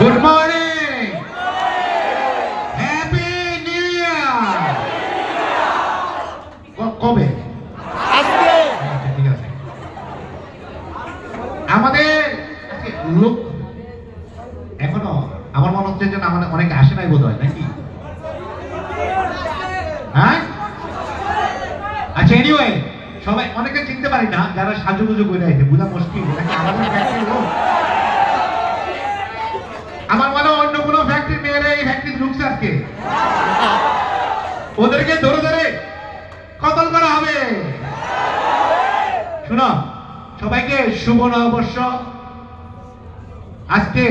Good morning happy new year কবে? আজকে। আচ্ছা, ঠিক আছে। আমাদের লোক এখনও আমার মনে হচ্ছে যে আমাদের অনেকে আসে নাই বোধ হয় নাকি? হ্যাঁ? আচ্ছা এনিওয়ে সবাই অনেকে চিনতে পারি না যারা সাজুগুজু করে আছে বুঝা মুশকিল। নাকি আমাদের লোক? আমার মনে অন্য কোনো ফ্যাক্টরি মেয়েরা এই ফ্যাক্টরি ঢুকছে আজকে? ওদেরকে ধরে ধরে কতল করা হবে? শোনো, সবাইকে শুভ নববর্ষ। আজকে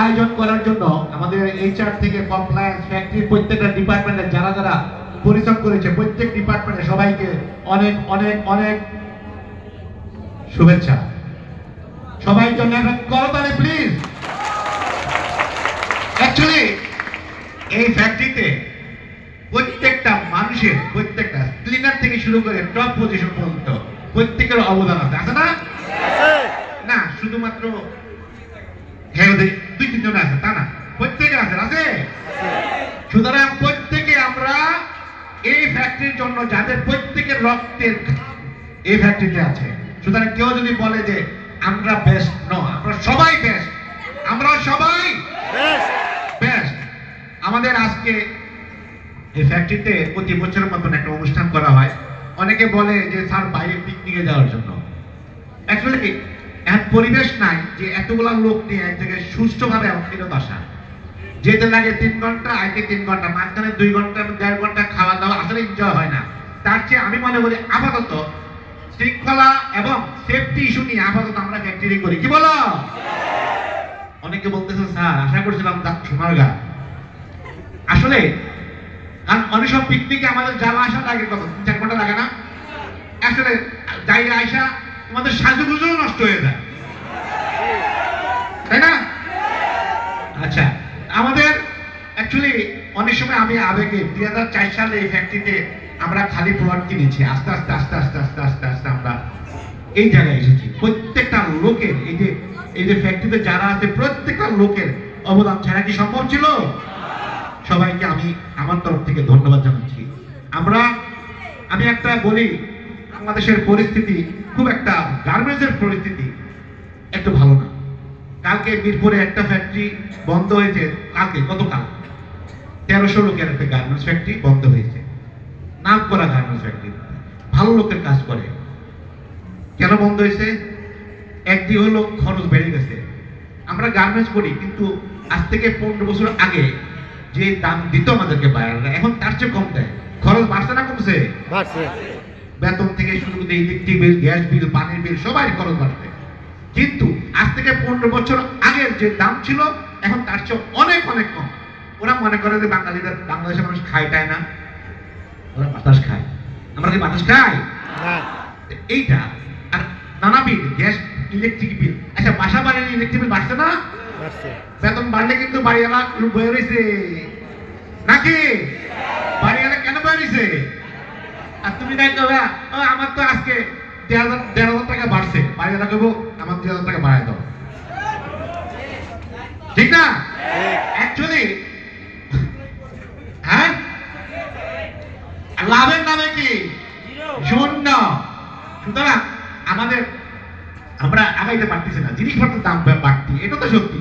আয়োজন করার জন্য আমাদের এইচআর থেকে কমপ্লায়েন্স ফ্যাক্টরি প্রত্যেকটা ডিপার্টমেন্টে যারা যারা পরিশ্রম করেছে, প্রত্যেক ডিপার্টমেন্টে সবাইকে অনেক অনেক অনেক শুভেচ্ছা। সবাই জন্য একটা করতালি প্লিজ অ্যাকচুয়ালি এই ফ্যাক্টরিতে প্রত্যেকটা মানুষের প্রত্যেকটা ক্লিনার থেকে শুরু করে টপ পজিশন পর্যন্ত প্রত্যেকের অবদান আছে। আছে না? না শুধুমাত্র হ্যাঁ দুই তিনজন আছে তা না? প্রত্যেকে আছে আছে? সুতরাং প্রত্যেকে আমরা এই ফ্যাক্টরির জন্য যাদের প্রত্যেকের রক্তের এই ফ্যাক্টরিতে আছে সুতরাং কেউ যদি বলে যে আমরা বেস্ট ন আমরা সবাই বেস্ট আমরা সবাই বেস্ট আমাদের আজকে এই ফ্যাক্টরিতে প্রতি বছরের মতন একটা অনুষ্ঠান করা হয়। অনেকে বলে যে স্যার বাইরে পিকনিকে যাওয়ার জন্য। অ্যাকচুয়ালি এমন পরিবেশ নাই যে এতগুলা লোক নিয়ে এক জায়গায় সুষ্ঠুভাবে ফেরত আসা। যেতে লাগে তিন ঘণ্টা আইতে তিন ঘণ্টা মাঝখানে দুই ঘণ্টা দেড় ঘণ্টা খাওয়া দাওয়া আসলে এনজয় হয় না। তার চেয়ে আমি মনে করি আপাতত শৃঙ্খলা এবং সেফটি ইস্যু নিয়ে আপাতত আমরা ফ্যাক্টরি করি। কি বলো? অনেকে বলতেছে, স্যার, আশা করছিলাম সোনারগা আসলে, কারণ অনেক সব পিকনিকে আমাদের যাওয়া আসা লাগে কত তিন, চার ঘণ্টা লাগে না। আসলে যাই আইসা তোমাদের সাজুগুজু নষ্ট হয়ে যায়। তাই না? আচ্ছা আমাদের অ্যাকচুয়ালি অনেক সময় আমি আবেগে, দুই হাজার চার সালে এই ফ্যাক্টরিতে আমরা খালি প্লট কিনেছি, আস্তে আস্তে আস্তে আস্তে আস্তে আস্তে আস্তে আমরা এই জায়গায় এসেছি। প্রত্যেকটা লোকের, এই যে এই যে ফ্যাক্টরিতে যারা আছে, প্রত্যেকটা লোকের অবদান ছাড়া কি সম্ভব ছিল? সবাইকে আমি আমার তরফ থেকে ধন্যবাদ জানাচ্ছি। আমরা, আমি একটা বলি, বাংলাদেশের পরিস্থিতি খুব একটা, গার্মেন্টসের পরিস্থিতি একটু ভালো না। কালকে মিরপুরে একটা ফ্যাক্টরি বন্ধ হয়েছে, কালকে, গতকাল। তেরোশো লোকের একটা গার্মেন্টস ফ্যাক্টরি বন্ধ হয়েছে। নাম করা গার্মেন্টস ফ্যাক্টরি ভালো লোকের কাজ করে। কেন বন্ধ হয়েছে? একদিকে হলো খরচ বেড়ে গেছে। আমরা গার্মেন্টস করি কিন্তু আজ থেকে পনেরো বছর আগে যে দাম দিত আমাদেরকে বাইরেরা এখন তার চেয়ে কম দেয়। খরচ বাড়ছে না কমছে? বেতন থেকে শুরু করে ইলেকট্রিক বিল গ্যাস বিল পানির বিল সবাই খরচ বাড়ছে। কিন্তু আজ থেকে পনেরো বছর আগের যে দাম ছিল এখন তার চেয়ে অনেক অনেক কম। ওরা মনে করে যে বাঙালিদের বাংলাদেশের মানুষ খায় টায় না। ওরা বাতাস খায়। আমরা কি বাতাস খাই? এইটা আর নানা বিল গ্যাস ইলেকট্রিক বিল আচ্ছা বাসা বাড়ির ইলেকট্রিক বিল বাড়ছে না? বেতন বাড়লে কিন্তু বাড়িওয়ালা বয়ে রয়েছে নাকি? বাড়িওয়ালা কেন বয়ে রয়েছে আর তুমি তাই কবে আমার তো আজকে দেড় হাজার দেড় হাজার টাকা বাড়ছে। বাড়িওয়ালা কবো আমার দেড় হাজার টাকা বাড়ায় দাও। ঠিক না? অ্যাকচুয়ালি হ্যাঁ আর লাভের নামে কি? শূন্য। সুতরাং আমাদের আমরা আগাইতে পারতেছি না। জিনিসপত্রের দাম বাড়তি এটা তো সত্যি।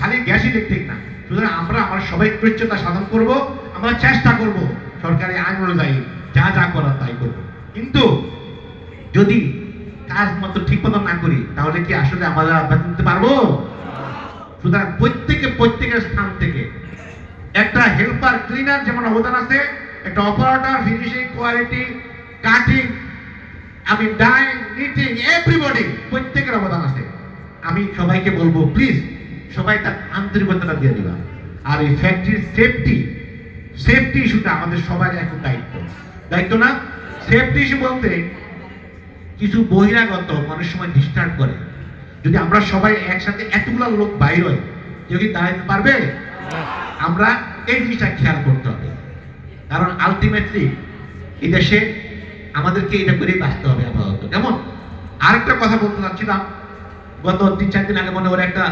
খালি গ্যাস ইলেকট্রিক না। সুতরাং আমরা আমরা সবাই কৃচ্ছতা সাধন করব আমরা চেষ্টা করব সরকারি আইন অনুযায়ী যা যা করার তাই করব। কিন্তু যদি কাজ মতো ঠিক মতো না করি তাহলে কি আসলে আমরা বেতন দিতে পারব? সুতরাং প্রত্যেকে প্রত্যেকের স্থান থেকে একটা হেল্পার ক্লিনার যেমন অবদান আছে একটা অপারেটর ফিনিশিং কোয়ালিটি কাটিং আমি ডাইং নিটিং এভরিবডি প্রত্যেকের অবদান আছে। আমি সবাইকে বলব প্লিজ সবাই তার আন্তরিকতাটা দিয়ে দিবা। আর এই ফ্যাক্টরির সেফটি সেফটি ইস্যুটা আমাদের সবার এখন দায়িত্ব। দায়িত্ব না? সেফটি ইস্যু বলতে কিছু বহিরাগত অনেক সময় ডিস্টার্ব করে। যদি আমরা সবাই একসাথে এতগুলো লোক বাইর হয় কেউ কি দাঁড়াতে পারবে? আমরা এই জিনিসটা খেয়াল করতে হবে। কারণ আলটিমেটলি এই দেশে আমাদেরকে এটা করেই বাঁচতে হবে আপাতত। কেমন? আরেকটা কথা বলতে চাচ্ছিলাম। গত তিন চার দিন আগে মনে ওর একটা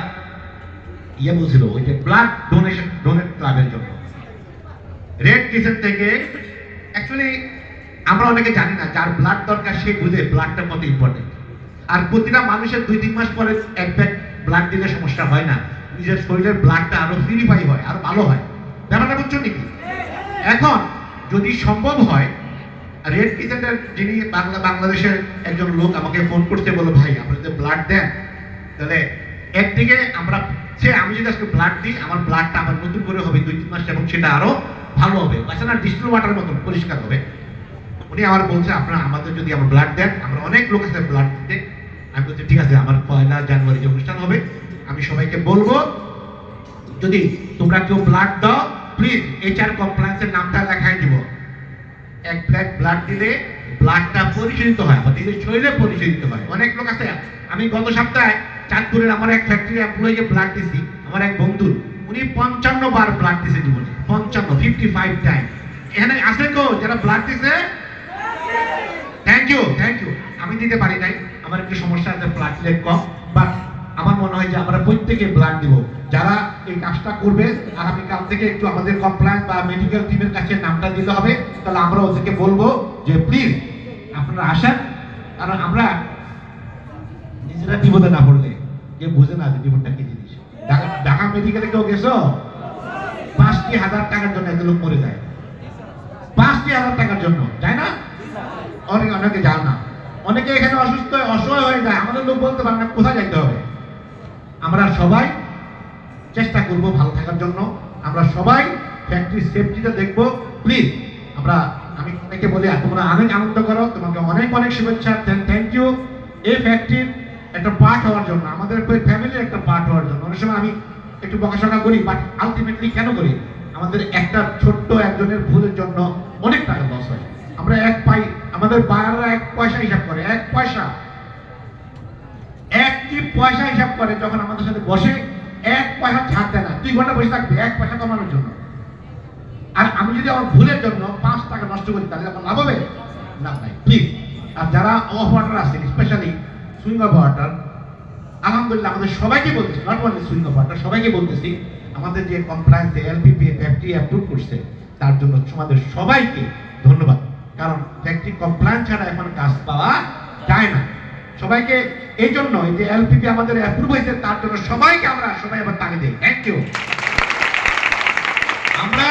ইয়ে বলছিল, ওই যে ব্লাড ডোনেশন ডোনেট ক্লাবের জন্য। রেড ক্রিসেন্ট থেকে অ্যাকচুয়ালি আমরা অনেকে জানি না, যার ব্লাড দরকার সে বুঝে ব্লাডটা কত ইম্পর্টেন্ট আর প্রতিটা মানুষের দুই তিন মাস পরে এক ব্যাগ ব্লাড দিলে সমস্যা হয় না। নিজের শরীরের ব্লাডটা আরও পিউরিফাই হয়, আরও ভালো হয়। ব্যাপারটা বুঝছ নাকি? এখন যদি সম্ভব হয় রেড ক্রিসেন্টের যিনি বাংলা, বাংলাদেশের একজন লোক আমাকে ফোন করতে বলো, ভাই, আপনি যদি ব্লাড দেন, তাহলে একদিকে আমরা, সে, আমি যদি আজকে ব্লাড দিই, আমার ব্লাডটা আবার নতুন করে হবে দুই, তিন মাস, এবং সেটা আরও ভালো হবে। বাচ্চা না ডিস্টিল ওয়াটার মতন পরিষ্কার হবে। উনি আমার বলছে, আপনারা আমাদের যদি আমার ব্লাড দেন, আমরা অনেক লোক আছে ব্লাড দিতে। আমি বলছি, ঠিক আছে, আমার পয়লা জানুয়ারি যে অনুষ্ঠান হবে, আমি সবাইকে বলব, যদি তোমরা কেউ ব্লাড দাও প্লিজ এইচআর দিব এক ব্ল্যাক ব্লাড দিলে ব্লাডটা পরিশোধিত হয় বা নিজের শরীরে পরিশোধিত হয়। অনেক লোক আছে, আমি গত সপ্তাহে চাঁদপুরের আমার এক ফ্যাক্টরি এমপ্লয়িকে ব্লাড দিছি আমার এক বন্ধু উনি পঞ্চান্ন বার ব্লাড দিছে জীবনে, পঞ্চান্ন ফিফটি ফাইভ টাইম এখানে আছে কেউ যারা ব্লাড দিছে থ্যাংক ইউ থ্যাংক ইউ আমি দিতে পারি নাই, আমার একটু সমস্যা আছে ব্লাড লেট কম বাট আমার মনে হয় যে আমরা প্রত্যেকে ব্লাড দিব। যারা এই কাজটা করবে, আগামীকাল থেকে একটু আমাদের কমপ্লায়েন্স বা মেডিকেল টিমের কাছে নামটা দিতে হবে। তাহলে আমরা ওদেরকে বলব যে প্লিজ আপনারা আসেন। কারণ আমরা নিজেরা বিপদে না পড়লে কেউ বুঝে না যে কি জিনিস। ঢাকা মেডিকেলে কেউ গেছো? পাঁচটি হাজার টাকার জন্য এত লোক মরে যায়। পাঁচটি হাজার টাকার জন্য তাই না? অনেকে অনেকে যান না। অনেকে এখানে অসুস্থ হয়ে, অসহায় হয়ে যায়। আমাদের লোক বলতে পারে না, কোথায় যাইতে হবে? আমরা সবাই চেষ্টা করব ভালো থাকার জন্য। আমরা সবাই ফ্যাক্টরি সেফটিটা দেখব। প্লিজ আমরা, আমি অনেকে বলি তোমরা অনেক আনন্দ করো। তোমাকে অনেক অনেক শুভেচ্ছা। থ্যাংক ইউ এই ফ্যাক্টরির একটা পার্ট হওয়ার জন্য, আমাদের ফ্যামিলির একটা পার্ট হওয়ার জন্য। অনেক সময় আমি একটু বকাশকা করি বাট আলটিমেটলি কেন করি? আমাদের একটা ছোট্ট একজনের ভুলের জন্য অনেক টাকা লস হয়। আমরা এক পাই, আমাদের বায়াররা এক পয়সা হিসাব করে, এক পয়সা। একটি পয়সা হিসাব করে, যখন আমাদের সাথে বসে, এক পয়সা ছাড় দেয় না। দুই ঘণ্টা বসে থাকবে, এক পয়সা কমানোর জন্য। আর আমি যদি আমার ভুলের জন্য পাঁচ টাকা নষ্ট করি, তাহলে আমার লাভ হবে? লাভ নাই। প্লিজ আর যারা অফ ওয়াটার আছেন স্পেশালি সুইং অফ ওয়াটার আলহামদুলিল্লাহ আমাদের সবাইকে বলতেছি not only sewing of water সবাইকে বলতেছি, আমাদের যে কমপ্লায়েন্স এলপিপি ফ্যাক্টরি অ্যাপ্রুভ করছে, তার জন্য আমাদের সবাইকে ধন্যবাদ। কারণ ফ্যাক্টরি কমপ্লায়েন্স ছাড়া এখন কাজ পাওয়া যায় না। সবাইকে এই জন্য যে এলপিপি আমাদের অ্যাপ্রুভ হয়েছে, তার জন্য সবাইকে আমরা সবাই আবার তাকে দিই। থ্যাংক ইউ আমরা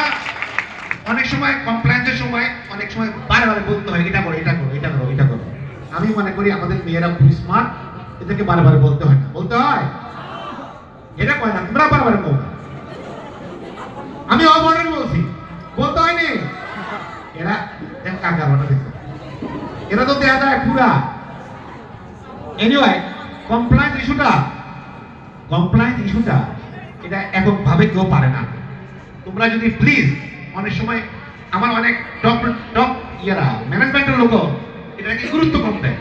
অনেক সময় কমপ্লায়েন্সের সময়, অনেক সময় বারে বারে বলতে হয়, এটা করো এটা করো এটা করো এটা করো। আমি মনে করি আমাদের মেয়েরা খুব স্মার্ট এদেরকে বারে বারে বলতে হয় না। বলতে হয়? এটা কয় না, তোমরা বারে বারে বলো। আমি অবর্ণন বলছি, বলতে হয়নি? এরা কাকা বাটা দেখো। এরা তো দেয়া যায় পুরা এনিওয়ে কমপ্লায়েন্স ইস্যুটা কমপ্লায়েন্স ইস্যুটা এটা এককভাবে কেউ পারে না। তোমরা যদি প্লিজ অনেক সময় আমার অনেক টপ টপ ইয়েরা ম্যানেজমেন্টের লোক এটাকে গুরুত্ব কম দেয়।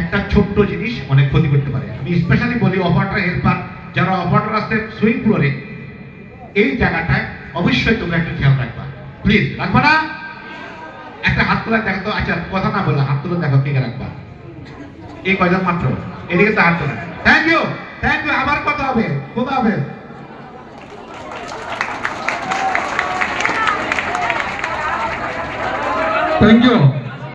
একটা ছোট্ট জিনিস অনেক ক্ষতি করতে পারে। আমি স্পেশালি বলি অপারেটর হেল্পার যারা অপারেটর আছে সুইং ফ্লোরে এই জায়গাটায় অবশ্যই তোমরা একটু খেয়াল রাখবা। প্লিজ রাখবা না? একটা হাত তোলা দেখো আচ্ছা কথা না বললে হাত তোলা দেখো, কে রাখবা? এই কয়জন মাত্র এদিকে তো হাত তোলা থ্যাংক ইউ থ্যাংক ইউ আবার কথা হবে কথা হবে থ্যাংক ইউ